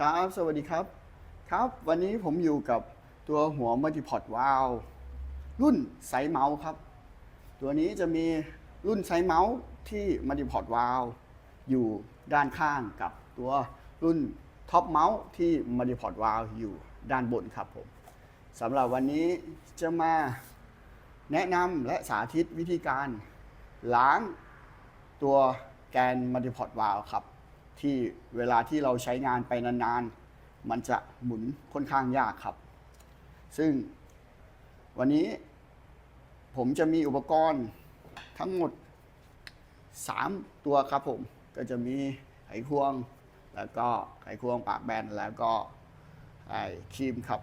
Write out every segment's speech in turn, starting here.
ครับ สวัสดีครับ ครับ วันนี้ผมอยู่กับตัวหัวมัลติพอร์ตวาลรุ่นไซส์เมาส์ครับ ตัวนี้จะมีรุ่นไซส์เมาส์ที่มัลติพอร์ตวาลอยู่ด้านข้างกับตัวรุ่นท็อปเมาส์ที่มัลติพอร์ตวาลอยู่ด้านบนครับผมสำหรับวันนี้จะมาแนะนำและสาธิตวิธีการล้างตัวแกนมัลติพอร์ตวาลครับ ที่เวลาที่เราใช้งานไปนานๆ มันจะหมุนค่อนข้างยากครับ ซึ่งวันนี้ผมจะมีอุปกรณ์ทั้งหมด 3 ตัวครับผม ก็จะมีไขควง แล้วก็ไขควงปากแบนแล้วก็ไอ้ครีมครับ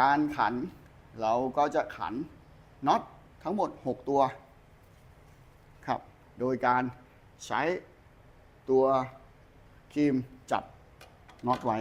การขันเราก็จะขันน็อตทั้งหมด 6 ตัวครับ โดยการใช้ ตัวครีมจับน็อตไว้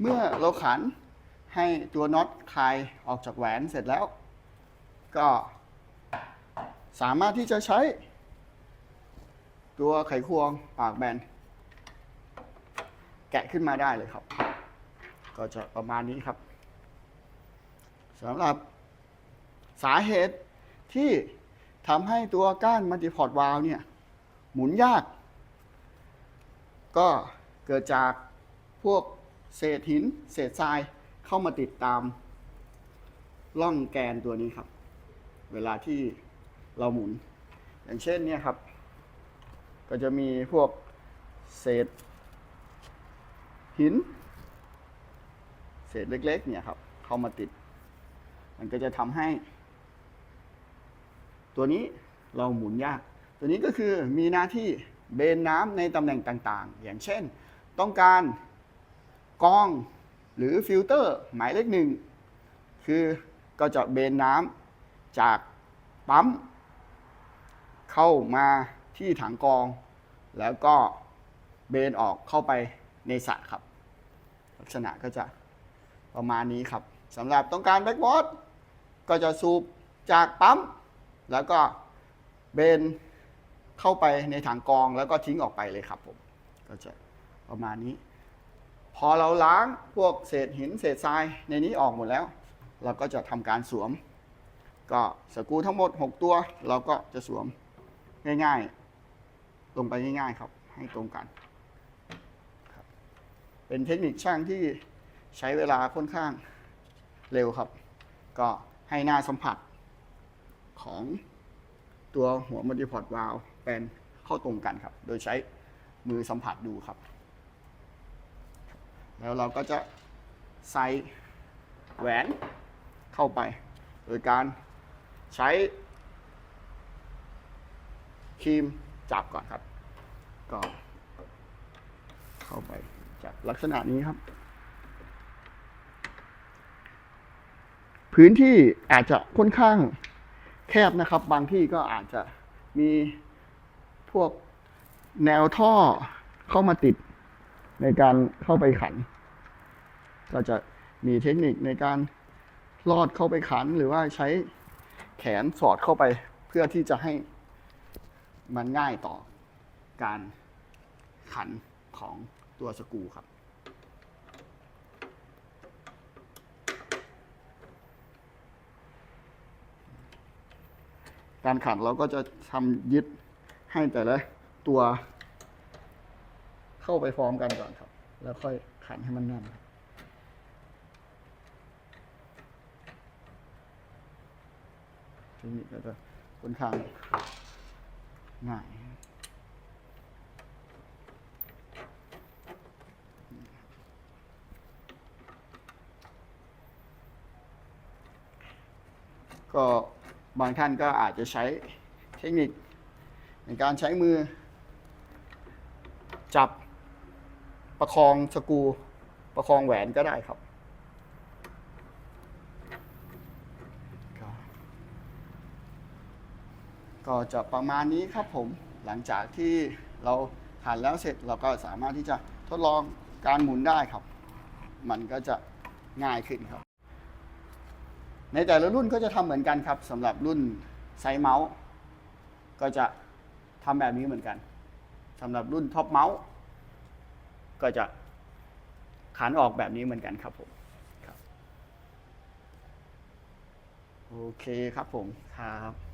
เมื่อเราขันให้ตัวน็อตคลายออกจากแหวนเสร็จแล้ว ก็สามารถที่จะใช้ ตัวไขควงปากแบน แกะขึ้นมาได้เลยครับ ก็จะประมาณนี้ครับสำหรับสาเหตุที่ทำให้ตัวก้านมัลติพอร์ตวาลวเนี่ย หมุนยาก ก็เกิดจากพวก เศษหิน เศษทรายเข้ามาติดตามร่องแกนตัวนี้ครับ เวลาที่เราหมุน อย่างเช่นเนี่ยครับ ก็จะมีพวกเศษหิน เศษเล็กๆเนี่ยครับเข้ามาติด มันก็จะทำให้ ตัวนี้เราหมุนยาก ตัวนี้ก็คือมีหน้าที่เบนน้ำในตำแหน่งต่างๆ อย่างเช่น ต้องการ กรองหรือฟิลเตอร์หมายเลขหนึ่งคือก็จะเบนน้ำจากปั๊ม เข้ามาที่ถังกรอง แล้วก็เบนออกเข้าไปในสระครับ ลักษณะก็จะประมาณนี้ครับสำหรับต้องการแบ็กวอตก็จะสูบจากปั๊ม แล้วก็เบนเข้าไปในถังกรองแล้วก็ทิ้งออกไปเลยครับผมก็จะประมาณนี้ พอเราล้างพวกเศษหินเศษทรายในนี้ออกหมดแล้ว เราก็จะทำการสวม ก็สกูทั้งหมด 6 ตัว เราก็จะสวมง่ายๆ ลงไปง่ายๆครับ ให้ตรงกัน เป็นเทคนิคช่างที่ใช้เวลาค่อนข้างเร็วครับ ก็ให้หน้าสัมผัสของตัวหัวมัลติพอร์ตวาลเป็นเข้าตรงกันครับ โดยใช้มือสัมผัสดูครับ แล้วเราก็จะใส่แหวนเข้าไป โดยการใช้ครีมจับก่อนครับ ก็เข้าไปจับลักษณะนี้ครับ พื้นที่อาจจะค่อนข้างแคบนะครับ บางที่ก็อาจจะมีพวกแนวท่อเข้ามาติด ในการเข้าไปขัน ก็จะมีเทคนิคในการลอดเข้าไปขันหรือว่าใช้แขนสอดเข้าไปเพื่อที่จะให้มันง่ายต่อการขันของตัวสกูครับ การขันเราก็จะทำยึดให้แต่ละตัว เข้าไปพร้อมกันก่อนครับ แล้วค่อยขันให้มันแน่นเทคนิคก็จะค่อนข้างง่ายก็บางท่านก็อาจจะใช้เทคนิคในการใช้มือจับ ประคองสกูประคองแหวนก็ได้ครับก็ก็จะประมาณนี้ครับผมหลังจากที่เราหันแล้วเสร็จเราก็สามารถที่จะทดลองการหมุนได้ครับ มันก็จะง่ายขึ้นครับ ในแต่ละรุ่นก็จะทำเหมือนกันครับสำหรับรุ่นไซส์เมาส์ ก็จะทำแบบนี้เหมือนกันสำหรับรุ่นท็อปเมาส์ ก็จะขานออกแบบนี้เหมือนกันครับผมครับโอเคครับผมครับ